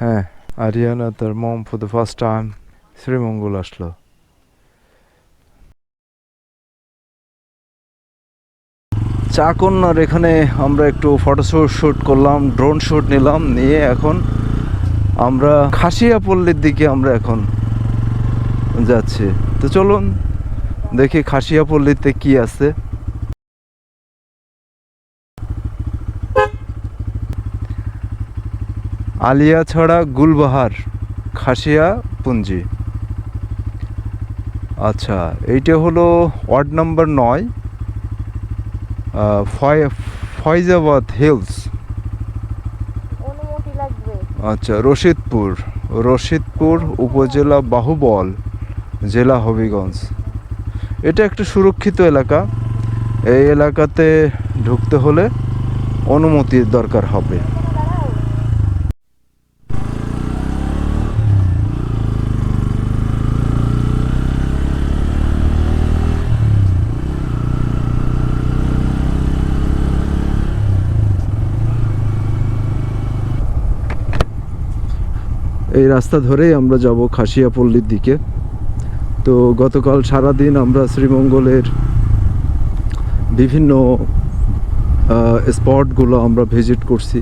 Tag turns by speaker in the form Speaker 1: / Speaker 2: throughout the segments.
Speaker 1: হ্যাঁ আরিয়ানা তার mom for the first time Sreemangal আসলো। চাকন্যার এখানে আমরা একটু ফটোশ্যুট শ্যুট করলাম ড্রোন শ্যুট নিলাম, নিয়ে এখন আমরা খাসিয়াপল্লির দিকে আমরা এখন যাচ্ছি। তো চলুন দেখি খাসিয়াপল্লিতে কি আছে। আলিয়াছড়া গুলবাহার খাসিয়া পুঞ্জি। আচ্ছা এইটা হলো ওয়ার্ড নাম্বার নয় ফয়- ফয়জাবাদ হিলস। আচ্ছা রশিদপুর রশিদপুর উপজেলা বাহুবল জেলা হবিগঞ্জ। এটা একটা সুরক্ষিত এলাকা। এই এলাকাতে ঢুকতে হলে অনুমতির দরকার হবে। এই রাস্তা ধরেই আমরা যাব খাসিয়াপল্লির দিকে। তো গতকাল সারা দিন আমরা শ্রীমঙ্গলের বিভিন্ন স্পটগুলো আমরা ভিজিট করছি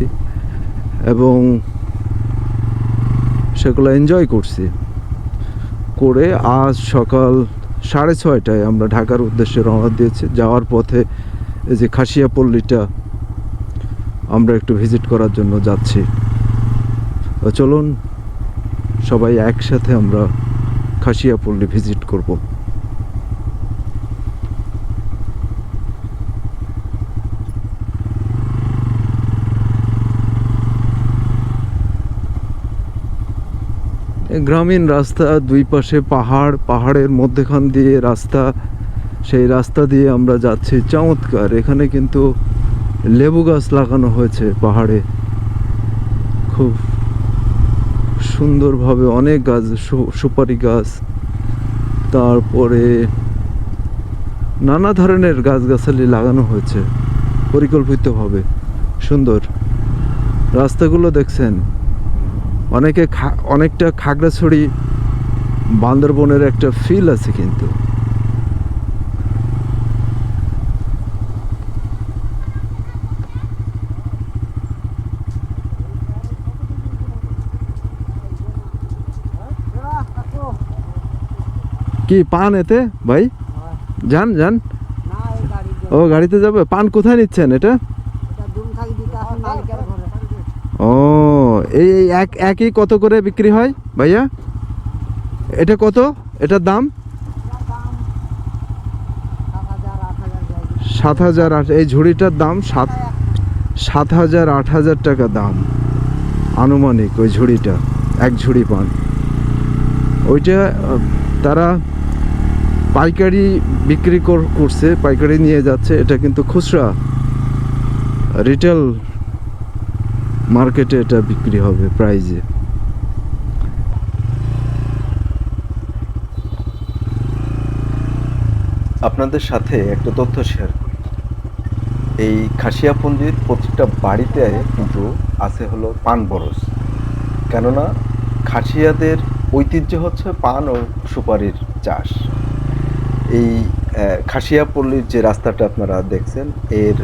Speaker 1: এবং সেগুলো এনজয় করছি। করে আজ সকাল সাড়ে ছয়টায় আমরা ঢাকার উদ্দেশ্যে রওনা দিয়েছি। যাওয়ার পথে এই যে খাসিয়াপল্লিটা আমরা একটু ভিজিট করার জন্য যাচ্ছি। চলুন সবাই একসাথে আমরা খাসিয়াপল্লী ভিজিট করব। গ্রামীণ রাস্তা দুই পাশে পাহাড়, পাহাড়ের মধ্যেখান দিয়ে রাস্তা, সেই রাস্তা দিয়ে আমরা যাচ্ছি। চমৎকার, এখানে কিন্তু লেবু গাছ লাগানো হয়েছে পাহাড়ে। খুব সুন্দরভাবে অনেক গাছ সুপারি গাছ, তারপরে নানা ধরনের গাছগাছালি লাগানো হয়েছে, পরিকল্পিতভাবে, সুন্দর। রাস্তাগুলো দেখছেন, অনেকে অনেকটা খাগড়াছড়ি বান্দরবনের একটা ফিল আছে কিন্তু। কি পান এতে ভাই? যান যান। ও গাড়িতে যাবে। পান কোথায় নিচ্ছেন এটা? ও এই এক একই কত করে বিক্রি হয় ভাইয়া? এটা কত? এটার দাম?
Speaker 2: সাত হাজার আট
Speaker 1: এই ঝুড়িটার দাম সাত সাত হাজার আট হাজার টাকা দাম। আনুমানিক ওই ঝুড়িটা এক ঝুড়ি পান। ওইটা তারা পাইকারি বিক্রি কর- করছে, পাইকারি নিয়ে যাচ্ছে, এটা কিন্তু খুচরা। রিটেল মার্কেটে এটা বিক্রি হবে প্রাইজে।
Speaker 3: আপনাদের সাথে একটা তথ্য শেয়ার করি। এই খাসিয়া খাসিয়াপুঞ্জির প্রতিটা বাড়িতে কিন্তু আছে হলো পান বরস কেননা, খাসিয়াদের ঐতিহ্য হচ্ছে পান ও সুপারির চাষ। এই খাসিয়াপল্লীর যে রাস্তাটা আপনারা দেখছেন, এর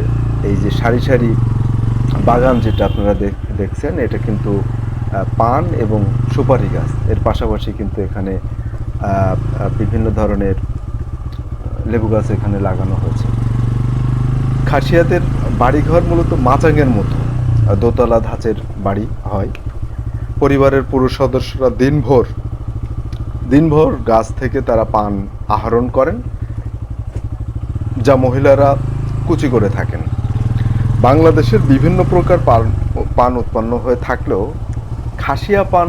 Speaker 3: এই যে সারি সারি বাগান যেটা আপনারা দেখ- দেখছেন, এটা কিন্তু পান এবং সুপারি গাছ। এর পাশাপাশি কিন্তু এখানে বিভিন্ন ধরনের লেবু গাছ এখানে লাগানো হয়েছে। খাসিয়াদের বাড়িঘর মূলত মাচাঙের মতো, দোতলা ধাঁচের বাড়ি হয়। পরিবারের পুরুষ সদস্যরা দিনভর দিনভর গাছ থেকে তারা পান আহরণ করেন, যা মহিলারা কুচি করে থাকেন। বাংলাদেশের বিভিন্ন প্রকার পান পান উৎপন্ন হয়ে থাকলেও খাসিয়া পান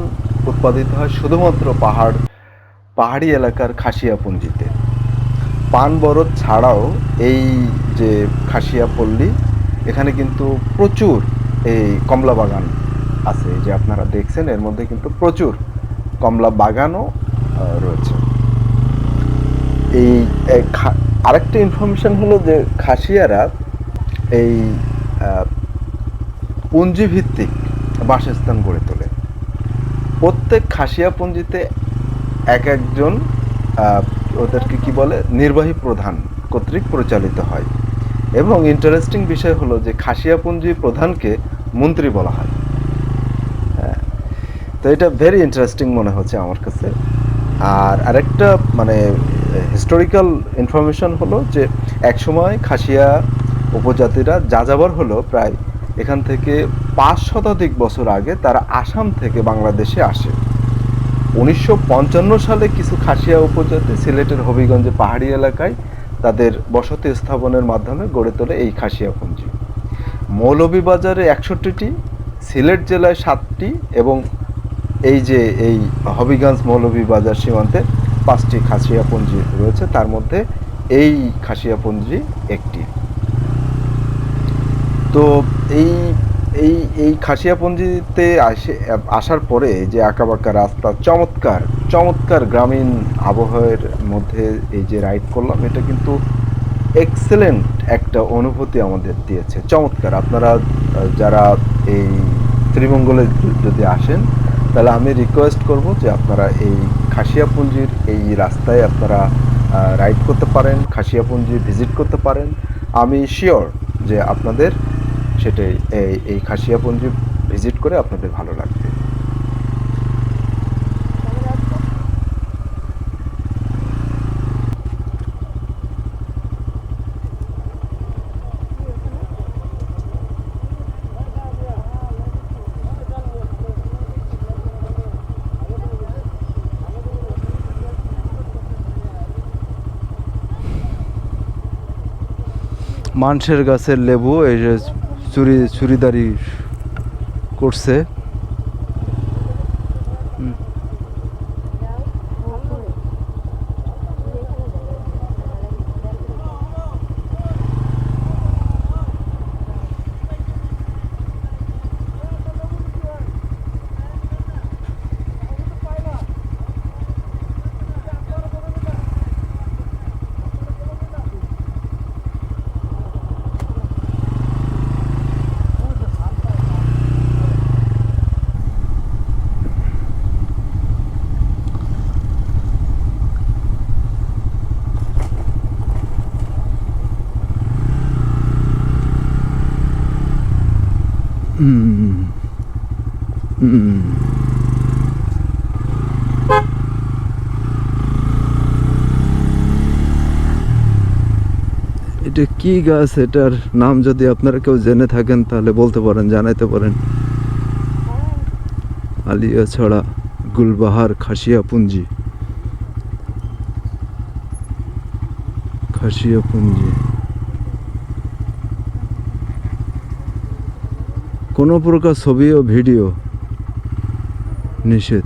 Speaker 3: উৎপাদিত হয় শুধুমাত্র পাহাড়, পাহাড়ি এলাকার খাসিয়া পুঞ্জিতে। পান বরদ ছাড়াও এই যে খাসিয়া পল্লী, এখানে কিন্তু প্রচুর এই কমলা বাগান আছে। যে আপনারা দেখছেন, এর মধ্যে কিন্তু প্রচুর কমলা বাগানও রয়েছে। এই আরেকটা ইনফরমেশন হলো যে খাসিয়ারা এই পুঞ্জিভিত্তিক বাসস্থান গড়ে তোলে।
Speaker 1: প্রত্যেক খাসিয়াপঞ্জিতে এক একজন ওদেরকে কি বলে? নির্বাহী প্রধান কর্তৃক পরিচালিত হয়। এবং ইন্টারেস্টিং বিষয় হলো যে খাসিয়াপুঞ্জি প্রধানকে মন্ত্রী বলা হয়। হ্যাঁ, তো এটা ভেরি ইন্টারেস্টিং মনে হচ্ছে আমার কাছে। আর আরেকটা মানে হিস্টোরিক্যাল ইনফরমেশন হলো যে একসময় খাসিয়া উপজাতিরা যাযাবর হলো প্রায় এখান থেকে পাঁচ শতাধিক বছর আগে তারা আসাম থেকে বাংলাদেশে আসে। উনিশশো পঞ্চান্ন সালে কিছু খাসিয়া উপজাতি সিলেটের হবিগঞ্জে পাহাড়ি এলাকায় তাদের বসতি স্থাপনের মাধ্যমে গড়ে তোলে এই খাসিয়াপুঞ্জি মৌলভীবাজারে একষট্টিটি, সিলেট জেলায় সাতটি এবং এই যে এই হবিগঞ্জ মৌলভীবাজার সীমান্তে পাঁচটি খাসিয়াপুঞ্জি রয়েছে, তার মধ্যে এই খাসিয়াপুঞ্জি একটি। তো এই এই এই খাসিয়াপুঞ্জিতে আসে, আসার পরে যে আঁকাবাঁকা রাস্তা, চমৎকার চমৎকার গ্রামীণ আবহাওয়ার মধ্যে এই যে রাইড করলাম, এটা কিন্তু এক্সেলেন্ট একটা অনুভূতি আমাদের দিয়েছে। চমৎকার, আপনারা যারা এই ত্রিমঙ্গলে যদি আসেন তাহলে আমি রিকোয়েস্ট করব যে আপনারা এই খাসিয়াপুঞ্জির এই রাস্তায় আপনারা রাইড করতে পারেন, খাসিয়াপুঞ্জি ভিজিট করতে পারেন। আমি শিওর যে আপনাদের সেটাই এই এই খাসিয়াপুঞ্জি ভিজিট করে আপনাদের ভালো লাগবে।
Speaker 4: মানসের গাছের লেবু এই যে চুরি চুরিদারি করছে। এটা কি গাছ? এটার নাম যদি আপনারা কেউ জেনে থাকেন, তাহলে বলতে পারেন, জানাইতে পারেন। আলিয়া ছড়া গুলবাহার খাসিয়া পুঞ্জি খাসিয়া পুঞ্জি কোনো প্রকার ছবি ও ভিডিও নিষেধ।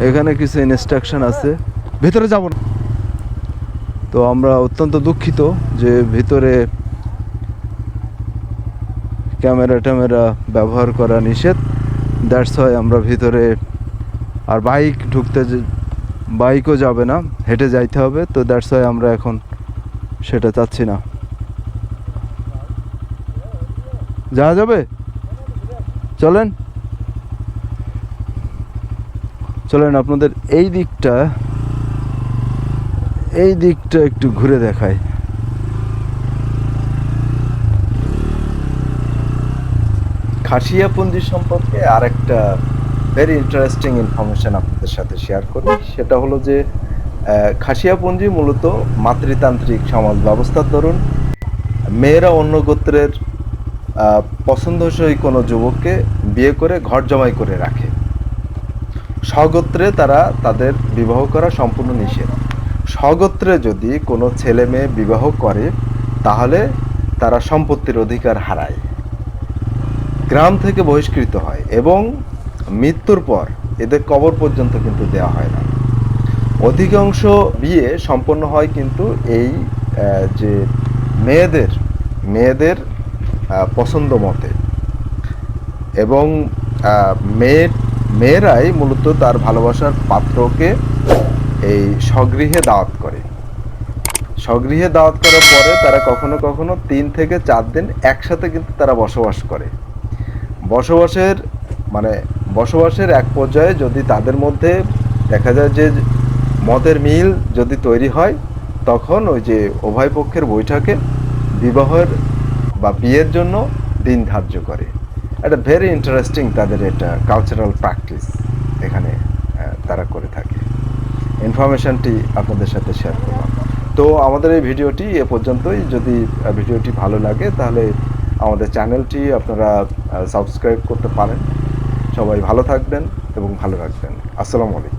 Speaker 4: এখানে কিছু ইনস্ট্রাকশন আছে। ভিতরে যাব না। তো আমরা অত্যন্ত দুঃখিত যে ভিতরে ক্যামেরা ট্যামেরা ব্যবহার করা নিষেধ। দ্যাটস হয় আমরা ভিতরে আর বাইক ঢুকতে যে- বাইকও যাবে না, হেঁটে যাইতে হবে, তো দ্যাটস হয় আমরা এখন সেটা চাচ্ছি না। যাওয়া যাবে? চলেন। চলেন, আপনাদের এই দিকটা এই দিকটা একটু ঘুরে দেখায় খাসিয়া
Speaker 1: খাসিয়াপুঞ্জি সম্পর্কে আরেকটা ভেরি ইন্টারেস্টিং ইনফরমেশন আপনাদের সাথে শেয়ার করি। সেটা হলো যে খাসিয়াপুঞ্জি মূলত মাতৃতান্ত্রিক সমাজ ব্যবস্থার দরুন মেয়েরা অন্য গোত্রের পছন্দসই কোনো যুবককে বিয়ে করে ঘর জমাই করে রাখে। স্বগোত্রে তারা তাদের বিবাহ করা সম্পূর্ণ নিষেধ। স্বগোত্রে যদি কোনো ছেলে মেয়ে বিবাহ করে, তাহলে তারা সম্পত্তির অধিকার হারায়। গ্রাম থেকে বহিষ্কৃত হয় এবং মৃত্যুর পর এদের কবর পর্যন্ত কিন্তু দেওয়া হয় না। অধিকাংশ বিয়ে সম্পন্ন হয় কিন্তু এই যে মেয়েদের মেয়েদের পছন্দ মতে। এবং মেয়ে মেয়েরাই মূলত তার ভালোবাসার পাত্রকে এই স্বগৃহে দাওয়াত করে। স্বগৃহে দাওয়াত করার পরে তারা কখনো কখনো তিন থেকে চার দিন একসাথে কিন্তু তারা বসবাস করে। বসবাসের মানে বসবাসের এক পর্যায়ে যদি তাদের মধ্যে দেখা যায় যে মতের মিল যদি তৈরি হয়, তখন ওই যে উভয় পক্ষের বৈঠকে বিবাহের বা বিয়ের জন্য দিন ধার্য করে। এটা ভেরি ইন্টারেস্টিং তাদের এটা কালচারাল প্র্যাকটিস এখানে তারা করে থাকে। ইনফরমেশনটি আপনাদের সাথে শেয়ার করলাম। তো আমাদের এই ভিডিওটি এ পর্যন্তই। যদি ভিডিওটি ভালো লাগে, তাহলে আমাদের চ্যানেলটি আপনারা সাবস্ক্রাইব করতে পারেন। সবাই ভালো থাকবেন এবং ভালো রাখবেন। আসসালামু আলাইকুম।